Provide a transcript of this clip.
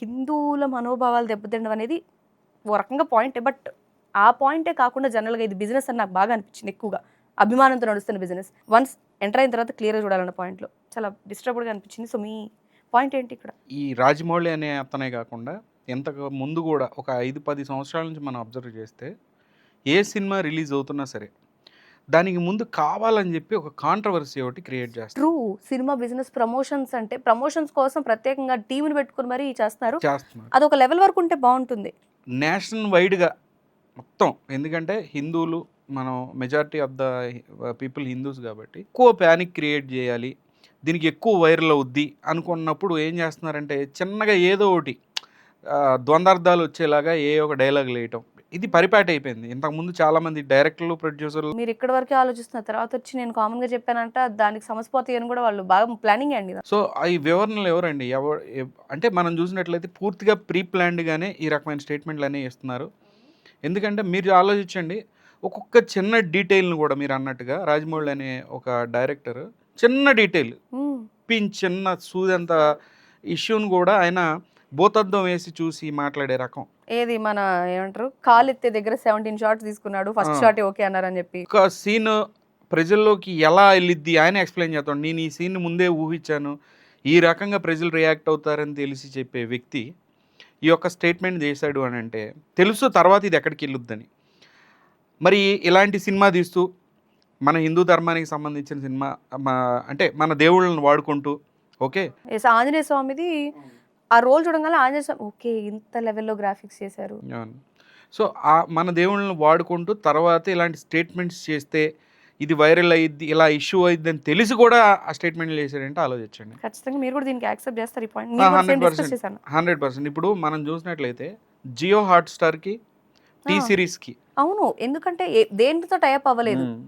హిందువుల మనోభావాలు దెబ్బతినడం అనేది ఓ రకంగా పాయింటే బట్ ఆ పాయింటే కాకుండా జనరల్గా ఇది బిజినెస్ అని నాకు బాగా అనిపించింది ఎక్కువగా. అభిమానంతో నడుస్తున్న బిజినెస్. వన్స్ ఎంటర్ అయిన తర్వాత క్లియర్గా చూడాలన్న పాయింట్లో. చాలా డిస్టర్బ్డ్గా అనిపించింది. సో మీ పాయింట్ ఏంటి ఇక్కడ? ఈ రాజమౌళి అనే అతనే కాకుండా ఎంత ముందు కూడా ఒక ఐదు పది సంవత్సరాల నుంచి మనం అబ్జర్వ్ చేస్తే ఏ సినిమా రిలీజ్ అవుతున్నా సరే దానికి ముందు కావాలని చెప్పి ఒక కాంట్రవర్సీ ఒకటి క్రియేట్ చేస్తారు. ట్రూ సినిమా బిజినెస్ ప్రమోషన్స్ అంటే ప్రమోషన్స్ కోసం ప్రత్యేకంగా టీంని పెట్టుకుని మరీ చేస్తున్నారు చేస్తున్నారు. అది ఒక లెవెల్ వరకు ఉంటే బాగుంటుంది. నేషనల్ వైడ్గా మొత్తం. ఎందుకంటే హిందువులు మనం majority of the people Hindus కాబట్టి ఎక్కువ ప్యానిక్ క్రియేట్ చేయాలి. దీనికి ఎక్కువ వైరల్ అవుద్ది అనుకున్నప్పుడు ఏం చేస్తున్నారంటే చిన్నగా ఏదో ఒకటి ద్వందార్థాలు వచ్చేలాగా ఏ ఒక డైలాగ్ వేయటం. ఇది పరిపాటి అయిపోయింది ఇంతకుముందు చాలామంది డైరెక్టర్లు ప్రొడ్యూసర్లు మీరు ఇక్కడ వరకే ఆలోచిస్తున్న తర్వాత వచ్చి నేను కామన్గా చెప్పానంట దానికి సమస్పోతాయి అని కూడా వాళ్ళు బాగా ప్లానింగ్ అండి. సో ఈ వివరణలు ఎవరండి ఎవరు ఎవ్- అంటే మనం చూసినట్లయితే పూర్తిగా ప్రీ ప్లాన్డ్గానే ఈ రకమైన స్టేట్మెంట్లు అనేవి ఇస్తున్నారు ఎందుకంటే మీరు ఆలోచించండి ఒక్కొక్క చిన్న డీటెయిల్ని కూడా మీరు అన్నట్టుగా రాజమౌళి అనే ఒక డైరెక్టర్ చిన్న డీటెయిల్. పిన్ చిన్న సూదంత ఇష్యూని కూడా ఆయన భూతద్దం వేసి చూసి మాట్లాడే రకం. ఏది మన ఏమంటారు? కాలు ఎత్తే దగ్గర సెవెంటీన్ షార్ట్స్ తీసుకున్నాడు ఫస్ట్. షాట్ ఓకే అన్నారని చెప్పి. ఒక సీన్ ప్రజల్లోకి ఎలా వెళ్ళిద్ది ఆయన ఎక్స్ప్లెయిన్ చేస్తాడు. నేను ఈ సీన్ ముందే ఊహించాను. ఈ రకంగా ప్రజలు రియాక్ట్ అవుతారని తెలిసి చెప్పే వ్యక్తి ఈ యొక్క స్టేట్మెంట్ చేశాడు అని అంటే తెలుసు తర్వాత ఇది ఎక్కడికి వెళ్ళొద్దని. మరి ఇలాంటి సినిమా తీస్తూ మన హిందూ ధర్మానికి సంబంధించిన సినిమా అంటే మన దేవుళ్ళని వాడుకుంటూ ఓకే? ఆంజనేయ స్వామిది ఆ రోల్ చూడగానే ఆంజనేయ స్వామి ఓకే ఇంత లెవెల్లో గ్రాఫిక్స్ చేశారు. సో ఆ మన దేవుళ్ళని వాడుకుంటూ తర్వాత ఇలాంటి స్టేట్మెంట్స్ చేస్తే ఇది వైరల్ అయ్యిద్ది ఇలా ఇష్యూ అయ్యిద్ది అని తెలిసి కూడా ఆ స్టేట్మెంట్లు చేశారంటే ఆలోచించండి. ఖచ్చితంగా మీరు కూడా దీనికి యాక్సెప్ట్ చేస్తారు ఈ పాయింట్. ఆ, నేను కూడా 100% డిస్కస్ చేశాను. Hundred percent. ఇప్పుడు మనం చూసినట్లయితే జియో హాట్స్టార్కి టీ ఆ. సిరీస్కి. అవును. ఎందుకంటే దేనితో టైప్ అవ్వలేదు.